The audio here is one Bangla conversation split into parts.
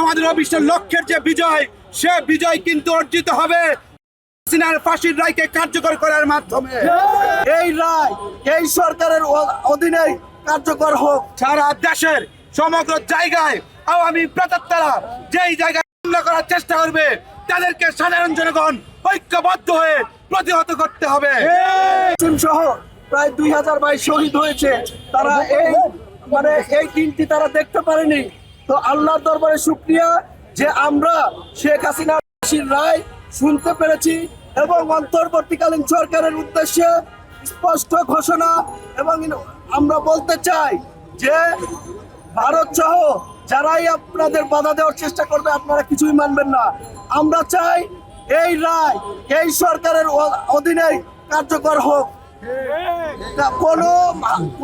আমাদের অবিষ্ট লক্ষ্যের যে বিজয়, সে বিজয় কিন্তু অর্জিত হবে। হাসিনার ফাঁসির রায়কে কার্যকর করার মাধ্যমে। এই রায় এই সরকারের অধীনে কার্যকর হোক। সারা দেশের সমগ্র জায়গায় আওয়ামী প্রেতাত্মারা যেই জায়গায় হামলা করার চেষ্টা করবে, তাদেরকে সাধারণ জনগণ ঐক্যবদ্ধ হয়ে প্রতিহত করতে হবে। সহ প্রায় দুই হাজার বাইশ শহীদ হয়েছে। তারা এই মানে এই দিনটি তারা দেখতে পারেনি। তো আল্লাহর দরবারে শুক্রিয়া যে আমরা শেখ ফাঁসির রায় শুনতে পেরেছি এবং অন্তর্বর্তীকালীন সরকারের উদ্দেশ্যে স্পষ্ট ঘোষণা এবং আমরা বলতে চাই যে ভারত সহ যারাই আপনাদের বাধা দেওয়ার চেষ্টা করবে, আপনারা কিছুই মানবেন না। আমরা চাই এই রায়, এই সরকারের অধীনে কার্যকর হোক। কোনো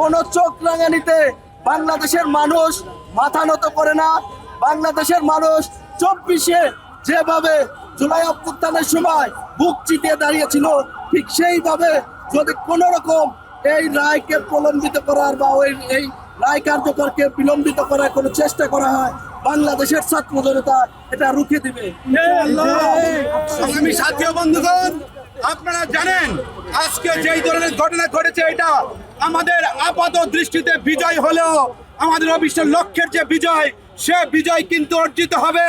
কোনো চোখ রাঙানিতে বাংলাদেশের মানুষ মাথা নত করে না। বাংলাদেশের মানুষ চব্বিশে যেভাবে জুলাই অভ্যুত্থানের সময় বুক চিতিয়ে দাঁড়িয়েছিল, ঠিক সেইভাবে যদি কোনো রকম এই রায়কে প্রলম্বিত করার বা ওই, এই রায় কার্যকরকে বিলম্বিত করার কোনো চেষ্টা করা হয়, বাংলাদেশের ছাত্র জনতা এটা রুখে দিবে। সংগ্রামী সাথী ও বন্ধুগণ, আপনারা জানেন, আজকে যেই ধরনের ঘটনা ঘটেছে, এটা আমাদের আপাত দৃষ্টিতে বিজয় হলেও আমাদের অবিষ্ট লক্ষ্যের যে বিজয় সে বিজয় কিন্তু অর্জিত হবে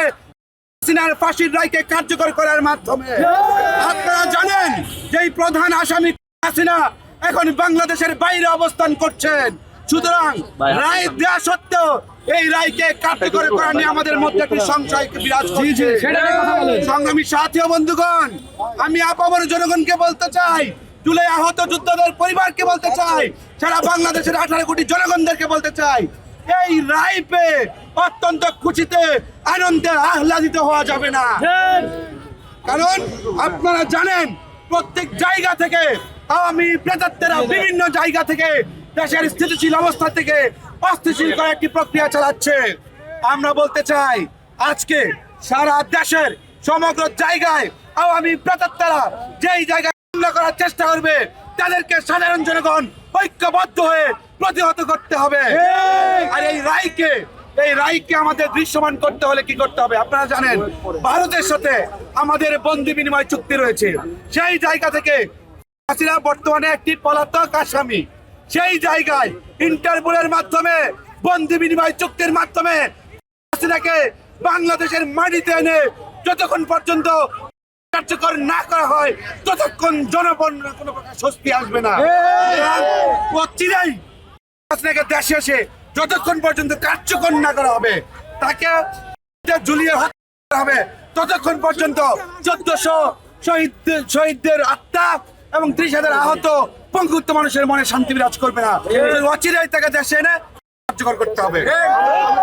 হাসিনার ফাঁসির রায়কে কার্যকর করার মাধ্যমে। আপনারা জানেন যেই প্রধান আসামি হাসিনা এখন বাংলাদেশের বাইরে অবস্থান করছেন। সুতরাং রায় দেওয়া সত্ত্বেও এই রায়কে কার্যকর করা নিয়ে আমাদের মধ্যে একটি সংশয় বিরাজ করছে। সংগ্রামী সাথী ও বন্ধুগণ আমি আপামর জনগণকে বলতে চাই জুলাই আহত যোদ্ধাদের পরিবারকে বলতে চাই, সারা বাংলাদেশের আঠারো কোটি জনগণদেরকে বলতে চাই, এই রায় পেয়ে অত্যন্ত খুশিতে, আনন্দে আহ্লাদিত হওয়া যাবে না। কারণ আপনারা জানেন, প্রত্যেক জায়গা থেকে আওয়ামী প্রেতাত্মেরা বিভিন্ন জায়গা থেকে দেশের স্থিতিশীল অবস্থা থেকে অস্থিতিশীল করার একটি প্রক্রিয়া চালাচ্ছে। আমরা বলতে চাই, আজকে সারা দেশের সমগ্র জায়গায় আওয়ামী প্রেতাত্মারা যেই জায়গায় হামলা করার চেষ্টা করবে তাদেরকে সাধারণ জনগণ ঐক্যবদ্ধ হয়ে প্রতিহত করতে হবে। আর এই রায়কে এই রায়কে আমাদের দৃশ্যমান করতে হলে কি করতে হবে? আপনারা জানেন ভারতের সাথে আমাদের বন্দি বিনিময় চুক্তি রয়েছে। সেই জায়গা থেকে হাসিনা বর্তমানে একটি পলাতক আসামি। সেই জায়গায় ইন্টারপোলের মাধ্যমে বন্দি বিনিময় চুক্তির মাধ্যমে হাসিনাকে বাংলাদেশের মাটিতে এনে যতক্ষণ পর্যন্ত কার্যকর না করা হয় ততক্ষণ জনগণ কোনো প্রকার স্বস্তি আসবে না। হাসিনাকে দেশে এসে যতক্ষণ পর্যন্ত কার্যকর না করা হবে তাকে ঝুলিয়ে হত্যা হবে ততক্ষণ পর্যন্ত চোদ্দশো শহীদ শহীদদের আত্মা এবং ত্রিশ হাজার আহত পঙ্গুত্ব মানুষের মনে শান্তি বিরাজ করবে না। অচিরেই তাকে দেশে এনে কার্যকর করতে হবে।